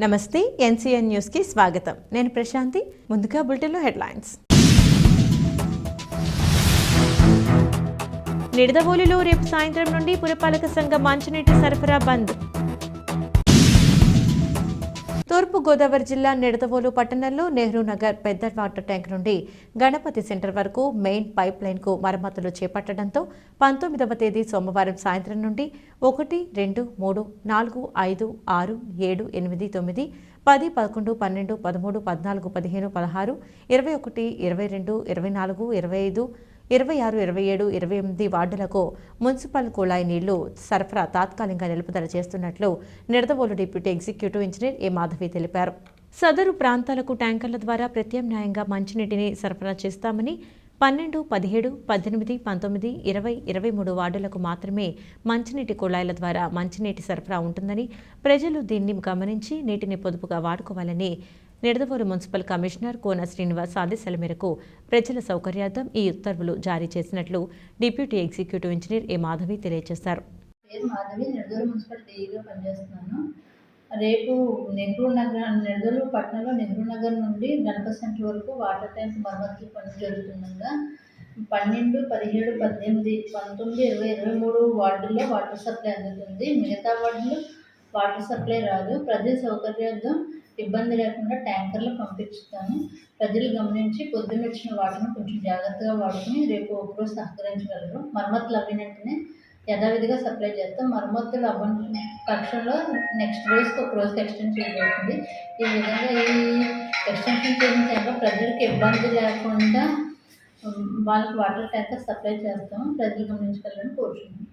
నమస్తే ఎన్సీఎన్ న్యూస్కి స్వాగతం. నేను ప్రశాంతి ముందుగా బులెటిన్లో హెడ్లైన్స్. నిడదవోలులో రేపు సాయంత్రం నుండి పురపాలక సంఘం మంచినీటి సరఫరా బంద్. గోదావరి జిల్లా నిడదవోలు పట్టణంలో నెహ్రూ నగర్ పెద్ద వాటర్ ట్యాంక్ నుండి గణపతి సెంటర్ వరకు మెయిన్ పైప్ లైన్కు మరమ్మతులు చేపట్టడంతో పంతొమ్మిదవ తేదీ సోమవారం సాయంత్రం నుండి ఒకటి రెండు మూడు నాలుగు ఐదు ఆరు ఏడు ఎనిమిది తొమ్మిది పది పదకొండు పన్నెండు పదమూడు పద్నాలుగు పదిహేను పదహారు ఇరవై ఒకటి ఇరవై రెండు ఇరవై నాలుగు ఇరవై ఐదు ఇరవై ఆరు ఇరవై ఏడు ఇరవై ఎనిమిది వార్డులకు మున్సిపల్ కుళాయి నీళ్ళు సరఫరా తాత్కాలికంగా నిలుపుదల చేస్తున్నట్లు Nidadavolu deputy executive engineer A Madhavi తెలిపారు. సదరు ప్రాంతాలకు ట్యాంకర్ల ద్వారా ప్రత్యామ్నాయంగా మంచినీటిని సరఫరా చేస్తామని పన్నెండు పదిహేడు పద్దెనిమిది పంతొమ్మిది ఇరవై ఇరవై మూడు వార్డులకు మాత్రమే మంచినీటి కుళాయిల ద్వారా మంచినీటి సరఫరా ఉంటుందని ప్రజలు దీన్ని గమనించి నీటిని పొదుపుగా వాడుకోవాలని నిడదవోలు మున్సిపల్ కమిషనర్ కోన శ్రీనివాస్ ఆదేశాల మేరకు ప్రజల సౌకర్యార్థం ఈ ఉత్తర్వులు జారీ చేసినట్లు deputy executive engineer A Madhavi తెలియజేశారు. మాధవి నెల్లూరు మున్సిపల్ డీఈగా పనిచేస్తున్నాను. రేపు నెహ్రూ నగర్ నెల్లూరు పట్టణంలో నెహ్రూ నగర్ నుండి గణపతి సెంటర్ వరకు వాటర్ ట్యాంక్ మరమ్మతులు పనులు జరుగుతుండగా పన్నెండు పదిహేడు పద్దెనిమిది పంతొమ్మిది ఇరవై ఇరవై మూడు వార్డుల్లో వాటర్ సప్లై అందుతుంది. మిగతా వార్డులు వాటర్ సప్లై రాదు. ప్రజల సౌకర్యార్థం ఇబ్బంది లేకుండా ట్యాంకర్లు పంపించుతాను ప్రజలు గమనించి పొద్దున్న వచ్చిన వాటర్ను కొంచెం జాగ్రత్తగా వాడుకుని రేపు ఒకరోజు సహకరించగలరు. మరమ్మతులు అవ్విన వెంటనే యథావిధిగా సప్లై చేస్తాం. మరమ్మతులు అవ్వని పక్షంలో నెక్స్ట్ రోజుకి ఒక రోజుకి ఎక్స్టెండ్ చేయబడుతుంది. ఈ విధంగా ఈ ఎక్స్టెన్షన్ చేయడం టైంలో ప్రజలకు ఇబ్బంది లేకుండా వాళ్ళకి వాటర్ ట్యాంకర్ సప్లై చేస్తాము. ప్రజలు గమనించగలరని కోరుతున్నాను